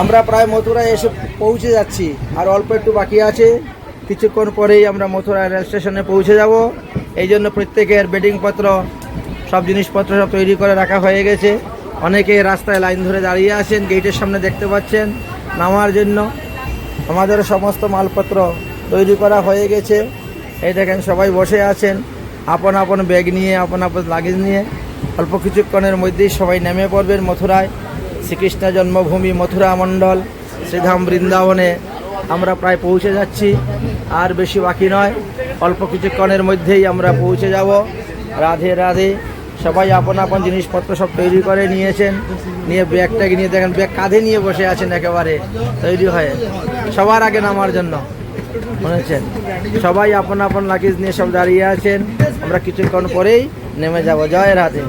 আমরা প্রায় মথুরায় এসে পৌঁছে যাচ্ছি। আর অল্প একটু বাকি আছে। কিছুক্ষণ পরেই আমরা মথুরা রেল স্টেশনে পৌঁছে যাব। এই জন্য প্রত্যেকের বেডিংপত্র সব জিনিসপত্র সব তৈরি করে রাখা হয়ে গেছে। অনেকে রাস্তায় লাইন ধরে দাঁড়িয়ে আছেন, গেটের সামনে দেখতে পাচ্ছেন নামার জন্য। আমাদের সমস্ত মালপত্র তৈরি করা হয়ে গেছে। এই দেখেন সবাই বসে আছেন। আপন আপন ব্যাগ নিয়ে, আপন আপন লাগেজ নিয়ে। অল্প কিছুক্ষণের মধ্যেই সবাই নেমে পড়বেন মথুরায়। শ্রীকৃষ্ণ জন্মভূমি মথুরা মণ্ডল, শ্রীধাম বৃন্দাবনে আমরা প্রায় পৌঁছে যাচ্ছি। আর বেশি বাকি নয়, অল্প কিছুক্ষণের মধ্যেই আমরা পৌঁছে যাব। রাধে রাধে। সবাই আপন আপন জিনিসপত্র সব তৈরি করে নিয়েছেন। নিয়ে ব্যাগটাকে নিয়ে দেখেন, ব্যাগ কাঁধে নিয়ে বসে আছেন একেবারে, তৈরি হয়ে। সবার আগে নামার জন্য, শুনেছেন? সবাই আপন আপন লাগেজ নিয়ে সব দাঁড়িয়ে আছেন। আমরা কিছুক্ষণ পরেই নেমে যাব। জয় রাধে।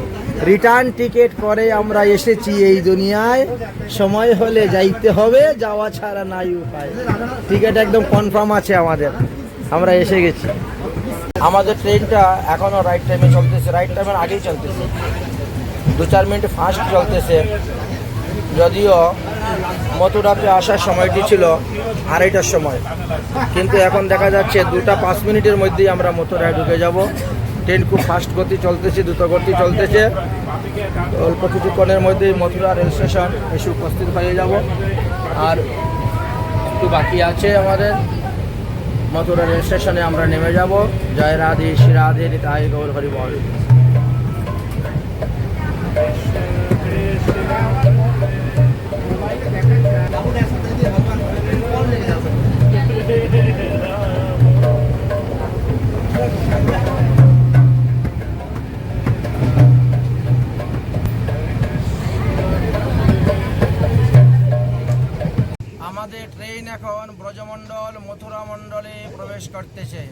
রিটার্ন টিকিট করে আমরা এসেছি এই দুনিয়ায়। সময় হলে যাইতে হবে, যাওয়া ছাড়া নাই উপায়। টিকিট একদম কনফার্ম আছে আমাদের। আমরা এসে গেছি। আমাদের ট্রেনটা এখনও রাইট টাইমে চলতেছে। রাইট টাইমের আগেই চলতেছে। দু চার মিনিট ফাস্ট চলতেছে। যদিও মথুরাতে আসার সময়টি ছিল আড়াইটার সময়। কিন্তু এখন দেখা যাচ্ছে দুটা পাঁচ মিনিটের মধ্যেই আমরা মথুরায় ঢুকে যাব। ট্রেন খুব ফাস্ট গতি চলতেছে, দ্রুত গতি চলতেছে। অল্প কিছুক্ষণের মধ্যেই মথুরা রেল স্টেশন এসে উপস্থিত হয়ে যাব। আর একটু বাকি আছে আমাদের। মথুরা রেল স্টেশনে আমরা নেমে যাব। জয় রাধে, শ্রী রাধে, নিতাই গৌর হরি বল। আমাদের ট্রেন এখন ব্রজমণ্ডল, মথুরা মণ্ডলে প্রবেশ করতেছে।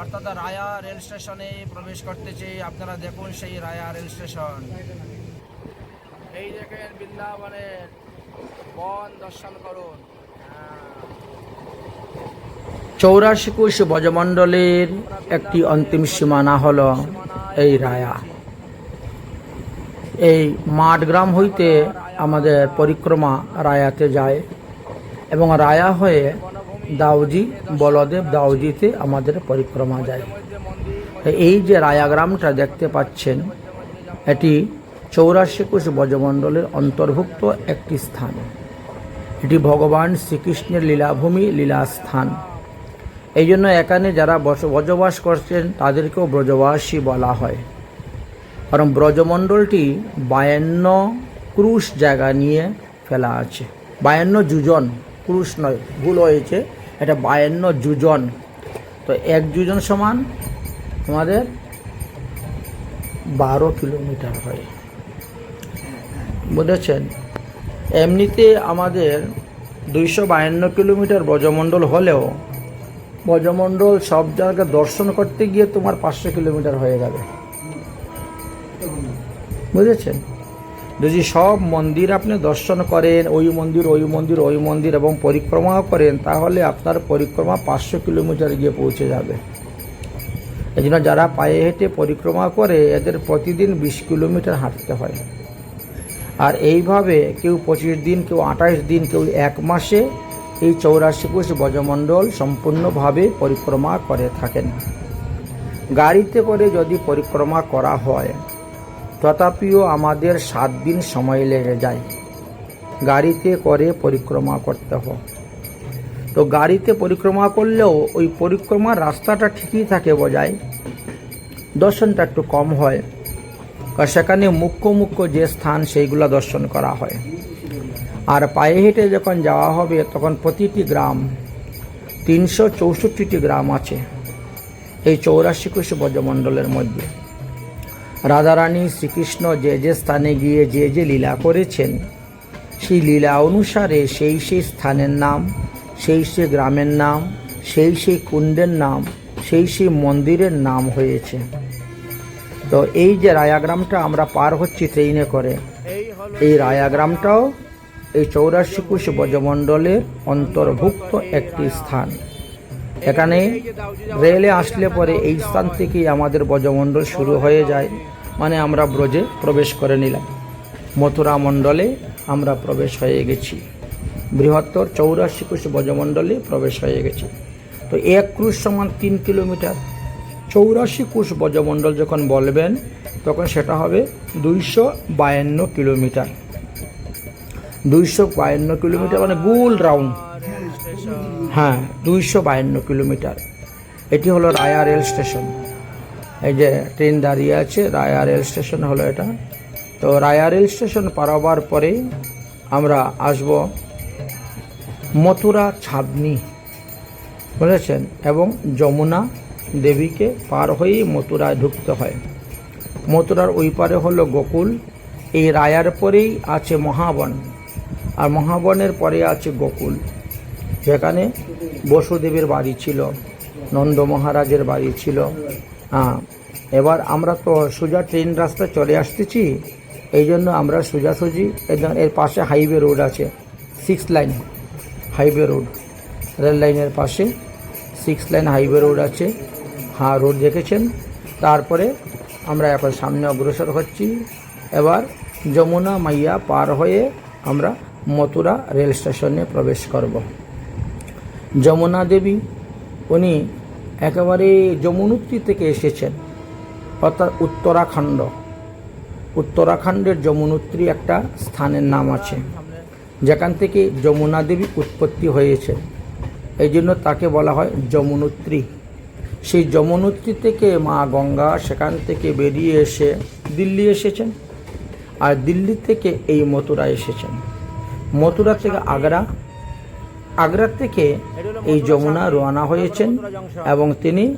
অর্থাৎ রায়া রেল স্টেশনে প্রবেশ করতেছে। আপনারা দেখুন সেই রায়া রেল স্টেশন। এই দেখেন বৃন্দাবনের বন দর্শন করুন। চৌরাশি কোষ ব্রজমণ্ডলের একটি অন্তিম সীমানা হল এই রায়া। এই মাঠগ্রাম হইতে আমাদের পরিক্রমা রায়াতে যায়। এবং রায়া হয়ে দাউজি বলদেব দাউজিতে আমাদের পরিক্রমা যায়। এই যে রায়া গ্রামটা দেখতে পাচ্ছেন, এটি চৌরাশি কোষ ব্রজমণ্ডলের অন্তর্ভুক্ত একটি স্থান। এটি ভগবান শ্রীকৃষ্ণের লীলাভূমি, লীলাস্থান। এই জন্য এখানে যারা বস- বসবাস করছেন, তাদেরকেও ব্রজবাসী বলা হয়। কারণ ব্রজমণ্ডলটি বায়ান্ন ক্রুশ জায়গা নিয়ে ফেলা আছে। বায়ান্ন যুজন ক্রুশ নয়, ভুল হয়েছে। এটা বায়ান্ন যুজন। তো এক যুজন সমান আমাদের বারো কিলোমিটার হয়। বুঝেছেন? এমনিতে আমাদের দুইশো বায়ান্ন কিলোমিটার ব্রজমণ্ডল হলেও ব্রজমণ্ডল সব জায়গায় দর্শন করতে গিয়ে তোমার পাঁচশো কিলোমিটার হয়ে যাবে। বুঝেছেন? যদি সব মন্দির আপনি দর্শন করেন, ওই মন্দির ওই মন্দির ওই মন্দির এবং পরিক্রমা করেন, তাহলে আপনার পরিক্রমা পাঁচশো কিলোমিটার গিয়ে পৌঁছে যাবে। এই জন্য যারা পায়ে হেঁটে পরিক্রমা করে, এদের প্রতিদিন বিশ কিলোমিটার হাঁটতে হয়। আর এইভাবে কেউ পঁচিশ দিন, কেউ আঠাশ দিন, কেউ এক মাসে এই চৌরাশি কোষ ব্রজমণ্ডল সম্পূর্ণভাবে পরিক্রমা করে থাকেন। গাড়িতে করে যদি পরিক্রমা করা হয় তথাপিও আমাদের সাত দিন সময় লেগে যায়। গাড়িতে করে পরিক্রমা করতে হয়। তো গাড়িতে পরিক্রমা করলেও ওই পরিক্রমার রাস্তাটা ঠিকই থাকে বোঝায় দর্শনটা একটু কম হয়। কারণ সেখানে মুখ্য মুখ্য যে স্থান, সেইগুলো দর্শন করা হয়। আর পায়ে হেঁটে যখন যাওয়া হবে, তখন প্রতিটি গ্রাম তিনশো চৌষট্টিটি গ্রাম আছে। এই চৌরাশি কোষ ব্রজমণ্ডলের মধ্যে। রাধারানী শ্রীকৃষ্ণ যে যে স্থানে গিয়ে যে যে লীলা করেছেন, সেই লীলা অনুসারে সেই সেই স্থানের নাম, সেই সেই গ্রামের নাম, সেই সেই কুণ্ডের নাম, সেই সেই মন্দিরের নাম হয়েছে। তো এই যে রায়াগ্রামটা আমরা পার হচ্ছি ট্রেনে করে, এই রায়াগ্রামটাও এই চৌরাশি কোষ ব্রজমণ্ডলের অন্তর্ভুক্ত একটি স্থান। এখানে রেলে আসলে পরে এই স্থান থেকেই আমাদের ব্রজমণ্ডল শুরু হয়ে যায়। মানে আমরা ব্রজে প্রবেশ করে নিলাম। মথুরা মণ্ডলে আমরা প্রবেশ হয়ে গেছি। বৃহত্তর চৌরাশি কোষ ব্রজমণ্ডলে প্রবেশ হয়ে গেছি। তো এক ক্রুশ সমান তিন কিলোমিটার। চৌরাশি কোষ ব্রজমণ্ডল যখন বলবেন, তখন সেটা হবে দুইশো বায়ান্ন কিলোমিটার। দুইশো বায়ান্ন কিলোমিটার মানে গোল রাউন্ড। হ্যাঁ দুইশো বায়ান্ন কিলোমিটার। এটি হলো রায়া রেল স্টেশন। এই যে ট্রেন দাঁড়িয়ে আছে, রায়া রেল স্টেশন হলো এটা। তো রায়া রেল স্টেশন পরে আমরা আসব মথুরা ছাদনি, বুঝেছেন? এবং যমুনা দেবীকে পার হয়েই মথুরায় ঢুকতে হয়। মথুরার ওই পারে হলো গোকুল, এই রায়ার পরেই আছে মহাবন, আর মহাবনের পরে আছে গোকুল, যেখানে বসুদেবের বাড়ি ছিল, নন্দ মহারাজের বাড়ি ছিল। এবার আমরা তো সোজা ট্রেন রাস্তা চলে আসতেছি, এই জন্য আমরা সোজাসুজি একদম এর পাশে হাইওয়ে রোড আছে, six line, highway road, rail লাইনের পাশে সিক্স লাইন হাইওয়ে রোড আছে হ্যাঁ রোড দেখেছেন? তারপরে আমরা এখন সামনে অগ্রসর হচ্ছি, এবার যমুনা মাইয়া পার হয়ে আমরা মথুরা রেল স্টেশনে প্রবেশ করব। যমুনা দেবী, উনি একেবারে যমুনোত্রী থেকে এসেছেন, অর্থাৎ উত্তরাখণ্ড। উত্তরাখণ্ডের যমুনোত্রী একটা স্থানের নাম আছে, যেখান থেকে যমুনা দেবী উৎপত্তি হয়েছে। এই জন্য তাকে বলা হয় যমুনোত্রী। সেই যমুনোত্রী থেকে মা গঙ্গা সেখান থেকে বেরিয়ে এসে দিল্লি এসেছেন, আর দিল্লি থেকে এই মথুরা এসেছেন। মথুরা থেকে আগ্রা আগ্রা থেকে এই যমুনা রওনা হয়েছেন এবং তিনি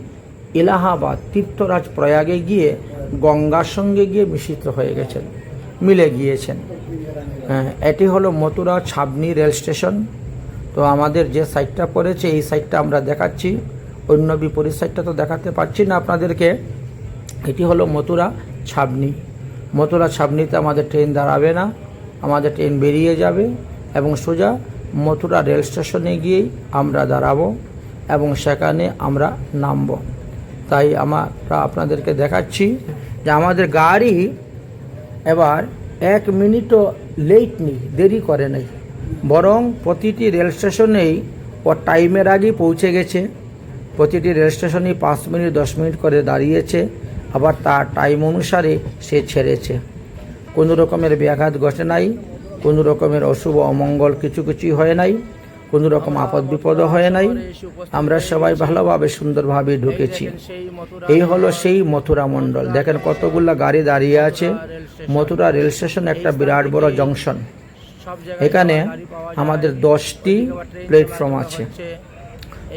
এলাহাবাদ তীর্থরাজ প্রয়াগে গিয়ে গঙ্গার সঙ্গে গিয়ে মিশ্রিত হয়ে গেছেন মিলে গিয়েছেন। হ্যাঁ, এটি হলো মথুরা ছাবনি রেল স্টেশন। তো আমাদের যে সাইটটা পড়েছে এই সাইটটা আমরা দেখাচ্ছি। অন্য বিপরীত সাইটটা তো দেখাতে পারছি না আপনাদেরকে। এটি হলো মথুরা ছাবনি। মথুরা ছাবনিতে আমাদের ট্রেন দাঁড়াবে না আমাদের ট্রেন বেরিয়ে যাবে এবং সোজা মথুরা রেল স্টেশনে গিয়েই আমরা দাঁড়াবো এবং সেখানে আমরা নামব। তাই আমরা আপনাদেরকে দেখাচ্ছি যে আমাদের গাড়ি এবার এক মিনিটও লেট নেই, দেরি করে নেই। বরং প্রতিটি রেল স্টেশনেই ও টাইমের আগেই পৌঁছে গেছে। প্রতিটি রেল স্টেশনেই পাঁচ মিনিট, দশ মিনিট করে দাঁড়িয়েছে। আবার তার টাইম অনুসারে সে ছেড়েছে। কোনো রকমের ব্যাঘাত ঘটে নাই। কোনো রকমের অশুভ অমঙ্গল কিছু কিছুই হয় নাই, কোনো রকম আপদ বিপদও হয় নাই। আমরা সবাই ভালোভাবে সুন্দরভাবে ঢুকেছি। এই হলো সেই মথুরা মণ্ডল। দেখেন কতগুলা গাড়ি দাঁড়িয়ে আছে। মথুরা রেল স্টেশন একটা বিরাট বড় জংশন। এখানে আমাদের দশটি প্ল্যাটফর্ম আছে।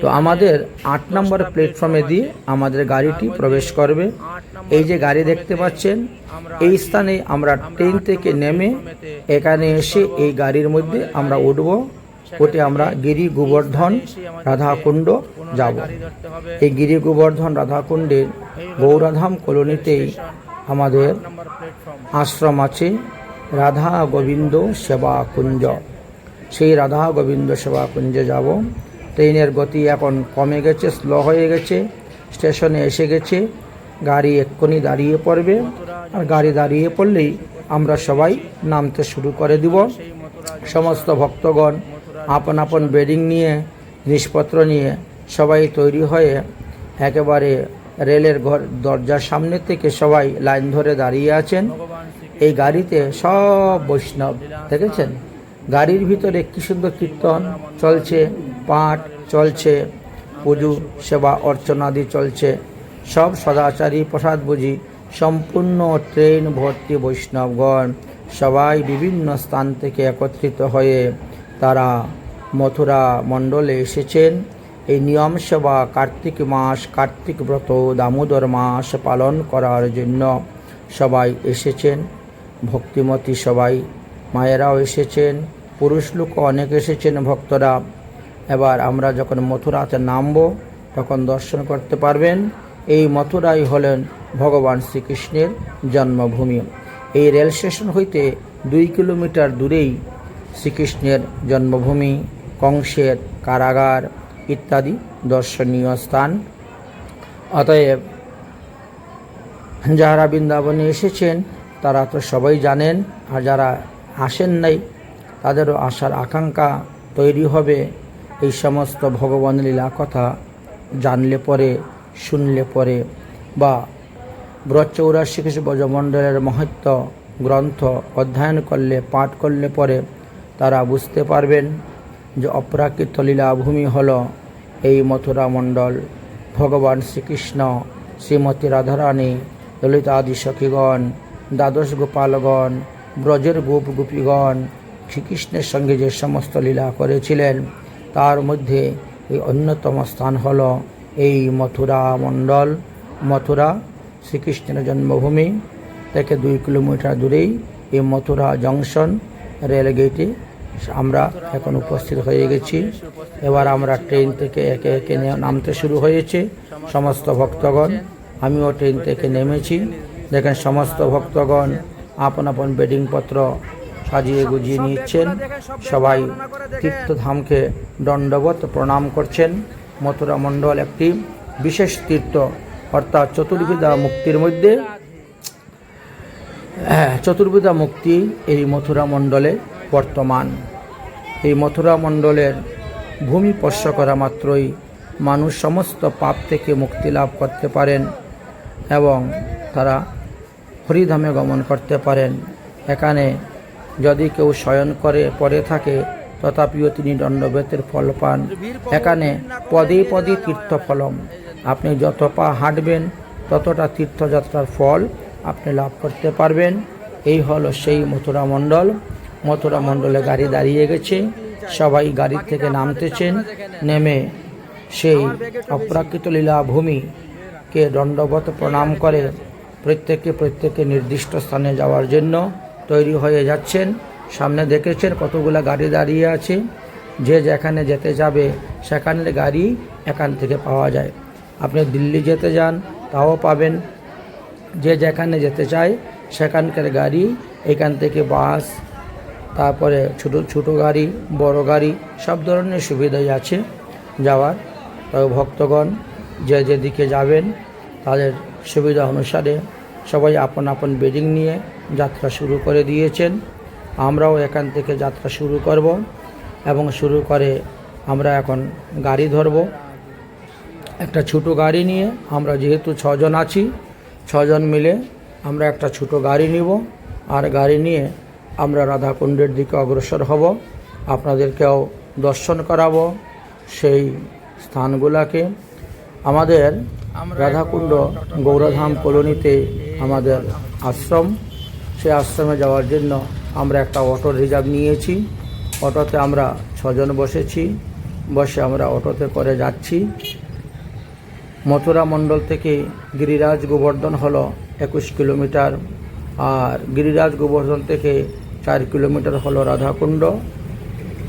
তো আমাদের আট নম্বর প্ল্যাটফর্মে দিয়ে আমাদের গাড়িটি প্রবেশ করবে। এই যে গাড়ি দেখতে পাচ্ছেন, এই স্থানে আমরা ট্রেন থেকে নেমে এখানে এসে এই গাড়ির মধ্যে আমরা উঠব। উঠে আমরা গিরি গোবর্ধন রাধাকুণ্ড যাব। এই গিরি গোবর্ধন রাধাকুণ্ডের গৌরাধাম কলোনিতেই আমাদের আশ্রম আছে, রাধা গোবিন্দ সেবা কুঞ্জ। সেই রাধা গোবিন্দ সেবা কুঞ্জে যাব। ট্রেনের গতি এখন কমে গেছে, স্লো হয়ে গেছে, স্টেশনে এসে গেছে। গাড়ি এক্ষুনি দাঁড়িয়ে পড়বে। আর গাড়ি দাঁড়িয়ে পড়লেই আমরা সবাই নামতে শুরু করে দিব। সমস্ত ভক্তগণ, আপন আপন বেডিং নিয়ে, জিনিসপত্র নিয়ে সবাই তৈরি হয়ে একেবারে রেলের ঘর, দরজার সামনে থেকে সবাই লাইন ধরে দাঁড়িয়ে আছেন। এই গাড়িতে সব বৈষ্ণব, দেখেছেন? গাড়ির ভিতরে কি সুন্দর কীর্তন চলছে, পাঠ চলছে, পুজো, সেবা, অর্চনাদি চলছে। সব সদাচারী প্রসাদ বুঝি, সম্পূর্ণ ট্রেন ভর্তি বৈষ্ণবগণ, সবাই বিভিন্ন স্থান থেকে একত্রিত হয়ে তারা মথুরা মণ্ডলে এসেছেন। এই নিয়ম সেবা কার্তিক মাস, কার্তিক ব্রত, দামোদর মাস পালন করার জন্য সবাই এসেছেন। ভক্তিমতী সবাই, মায়েরাও এসেছেন, পুরুষ লোক অনেক এসেছেন ভক্তরা। এবার আমরা যখন মথুরাতে নামব, তখন দর্শন করতে পারবেন। এই মথুরাই হলেন ভগবান শ্রীকৃষ্ণের জন্মভূমি। এই রেল স্টেশন হইতে দুই কিলোমিটার দূরেই শ্রীকৃষ্ণের জন্মভূমি, কংসের কারাগার ইত্যাদি দর্শনীয় স্থান। অতএব যারা বৃন্দাবনে এসেছেন, তারা তো সবাই জানেন, আর যারা আসেন নাই, তাদেরও আসার আকাঙ্ক্ষা তৈরি হবে। এই সমস্ত ভগবান লীলা কথা জানলে পরে শুনলে পরে বা ব্রজ চৌরাশি কিছু ব্রজমণ্ডলের মহত্ব গ্রন্থ অধ্যয়ন করলে, পাঠ করলে পরে তারা বুঝতে পারবেন যে অপ্রাকৃত লীলাভূমি হল এই মথুরা মণ্ডল। ভগবান শ্রীকৃষ্ণ, শ্রীমতী রাধারানী ললিতা আদি সখীগণ, দ্বাদশ গোপালগণ, ব্রজের গোপ গোপীগণ শ্রীকৃষ্ণের সঙ্গে যে সমস্ত লীলা করেছিলেন, তার মধ্যে এই অন্যতম স্থান হল এই মথুরা মণ্ডল, মথুরা, শ্রীকৃষ্ণের জন্মভূমি থেকে দুই কিলোমিটার দূরেই এই মথুরা জংশন রেলগেটে আমরা এখন উপস্থিত হয়ে গেছি। এবার আমরা ট্রেন থেকে একে একে নামতে শুরু হয়েছে সমস্ত ভক্তগণ। আমিও ট্রেন থেকে নেমেছি। দেখেন সমস্ত ভক্তগণ আপন আপন বেডিংপত্র সাজিয়ে গুজিয়ে নিচ্ছেন। সবাই তীর্থধামকে দণ্ডবত প্রণাম করছেন। মথুরা মণ্ডল একটি বিশেষ তীর্থ অর্থাৎ চতুর্বিধা মুক্তির মধ্যে হ্যাঁ, চতুর্বিধা মুক্তি এই মথুরা মণ্ডলে বর্তমান। এই মথুরা মণ্ডলের ভূমি স্পর্শ করা মাত্রই মানুষ সমস্ত পাপ থেকে মুক্তি লাভ করতে পারেন এবং তারা হরিধামে গমন করতে পারেন। এখানে যদি কেউ শয়ন করে পড়ে থাকে তথাপিও তিনি দণ্ডবেতের ফল পান। এখানে পদে পদে তীর্থফলম। আপনি যত পা হাঁটবেন, ততটা তীর্থযাত্রার ফল আপনি লাভ করতে পারবেন। এই হলো সেই মথুরা মণ্ডল। মথুরা মণ্ডলে গাড়ি দাঁড়িয়ে গেছে। সবাই গাড়ি থেকে নামতেছেন। নেমে সেই অপ্রাকৃত লীলা ভূমিকে দণ্ডবত প্রণাম করে প্রত্যেকে প্রত্যেকে নির্দিষ্ট স্থানে যাওয়ার জন্য তৈরি হয়ে যাচ্ছেন। সামনে দেখেছেন কতগুলো গাড়ি দাঁড়িয়ে আছে। যে যেখানে যেতে যাবে, সেখানের গাড়ি এখান থেকে পাওয়া যায়। আপনি দিল্লি যেতে যান, তাও পাবেন। যে যেখানে যেতে চায়, সেখানকার গাড়ি, এখান থেকে বাস, তারপরে ছোট ছোট গাড়ি, বড় গাড়ি, সব ধরনের সুবিধাই আছে যাওয়ার। তবে ভক্তগণ, যে যেদিকে যাবেন, তাদের সুবিধা অনুসারে সবাই আপন আপন বেডিং নিয়ে যাত্রা শুরু করে দিয়েছেন। আমরাও এখান থেকে যাত্রা শুরু করব এবং শুরু করে আমরা এখন গাড়ি ধরব। একটা ছোট গাড়ি নিয়ে আমরা যেহেতু ছজন আছি ছজন মিলে আমরা একটা ছোট গাড়ি নিব আর গাড়ি নিয়ে আমরা রাধাকুণ্ডের দিকে অগ্রসর হব। আপনাদেরকেও দর্শন করাবো সেই স্থানগুলোকে। আমাদের রাধাকুণ্ড গৌরধাম কলোনিতে আমাদের আশ্রম। সেই আশ্রমে যাওয়ার জন্য আমরা একটা অটো রিজার্ভ নিয়েছি। অটোতে আমরা ছজন বসেছি। বসে আমরা অটোতে করে যাচ্ছি। মথুরা মণ্ডল থেকে গিরিরাজ গোবর্ধন হলো একুশ কিলোমিটার আর গিরিরাজ গোবর্ধন থেকে চার কিলোমিটার হলো রাধাকুণ্ড।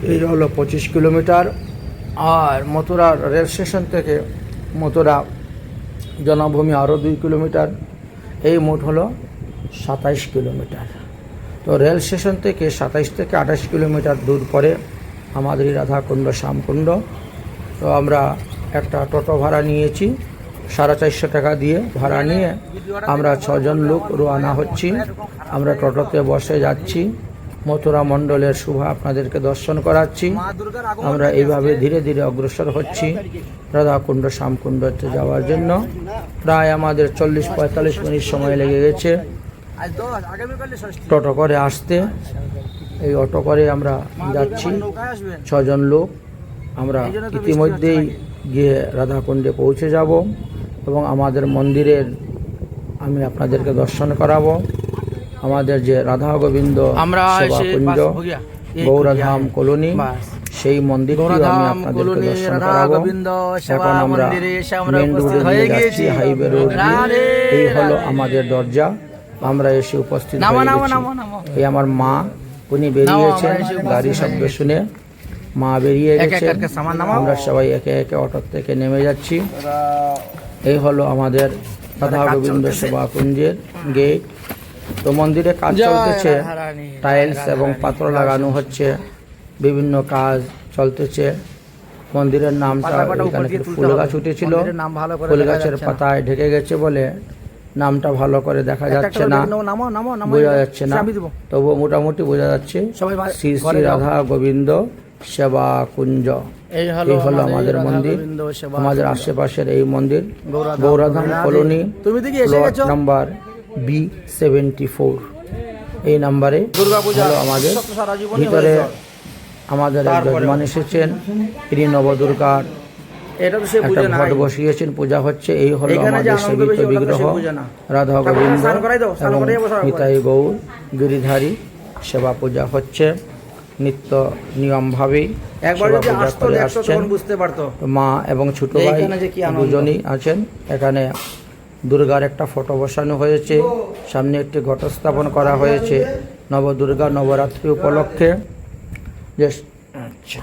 এই হলো পঁচিশ কিলোমিটার। আর মথুরা রেল স্টেশন থেকে মথুরা জনভূমি আরও দুই কিলোমিটার। এই মোট হলো সাতাইশ কিলোমিটার। তো রেল স্টেশন থেকে সাতাইশ থেকে আঠাশ কিলোমিটার দূর পরে আমাদের রাধাকুণ্ড, শ্যামকুণ্ড। তো আমরা একটা টোটো ভাড়া নিয়েছি, সাড়ে চারশো টাকা দিয়ে ভাড়া নিয়ে আমরা ছজন লোক রোয়ানা হচ্ছি। আমরা টোটোতে বসে যাচ্ছি, মথুরা মণ্ডলের শুভা আপনাদেরকে দর্শন করাচ্ছি। আমরা এইভাবে ধীরে ধীরে অগ্রসর হচ্ছি রাধাকুণ্ড শ্যামকুণ্ডতে যাওয়ার জন্য। প্রায় আমাদের চল্লিশ পঁয়তাল্লিশ মিনিট সময় লেগে গেছে। টোটো করে আসতে এই অটো করে আমরা যাচ্ছি। ছজন লোক। আমরা ইতিমধ্যেই গিয়ে রাধাকুণ্ডে পৌঁছে যাব এবং আমাদের মন্দিরের আমি আপনাদেরকে দর্শন করাবো। আমাদের যে রাধা গোবিন্দ আমরা সেবাকুঞ্জ গৌরাধাম কলোনি সেই মন্দিরটি আমি আপনাদেরকে দর্শন করাবো। এখন আমরা মন্দিরে মেন রোডে যাচ্ছি। হাইওয়ে রোড এই হলো আমাদের দরজা। আমরা এসে উপস্থিত। এই আমার মা উনি বেরিয়েছেন। গাড়ি শব্দ শুনে মা বেরিয়ে গেছে। আমরা সবাই একে একে অটো থেকে নেমে যাচ্ছি। এই হলো আমাদের রাধা গোবিন্দ সেবা কুঞ্জের গেট তো মন্দিরে কাজ চলতেছে। টাইলস এবং পাত্র লাগানো হচ্ছে। বিভিন্ন কাজ চলতেছে। মন্দিরের নামটা এখানে ফুল গাছ উঠেছিল। ফুল গাছের পাতায় ঢেকে গেছে বলে নামটা ভালো করে দেখা যাচ্ছে না। বোঝা যাচ্ছে না। তবুও মোটামুটি বোঝা যাচ্ছে। শ্রী শ্রী রাধা গোবিন্দ সেবা কুঞ্জ। এই হলো আমাদের মন্দির। আমাদের আশেপাশের এই মন্দির। Gauradham, colony. Plot number B seventy four এই নাম্বারে হলো আমাদের। ভিতরে আমাদের এক তারপরেও। যজমান এসেছেন। তিনি নবদুর্গার এটা তো সে একটা বুঝে না ঘট বসিয়েছেন পূজা হচ্ছে এই হলো আমাদের সেবিত বিগ্রহ রাধা গোবিন্দ। নিতাই গৌর গিরিধারী সেবা পূজা হচ্ছে নিত্য নিয়মভাবেই একবার যদি আসতো আসছেন। বুঝতে পারতো। মা এবং ছোট ভাই। দুজনই আছেন। এখানে দুর্গার একটা ফটো বসানো হয়েছে। সামনে একটি ঘট স্থাপন করা হয়েছে। নবদুর্গা নবরাত্রি উপলক্ষে। আচ্ছা।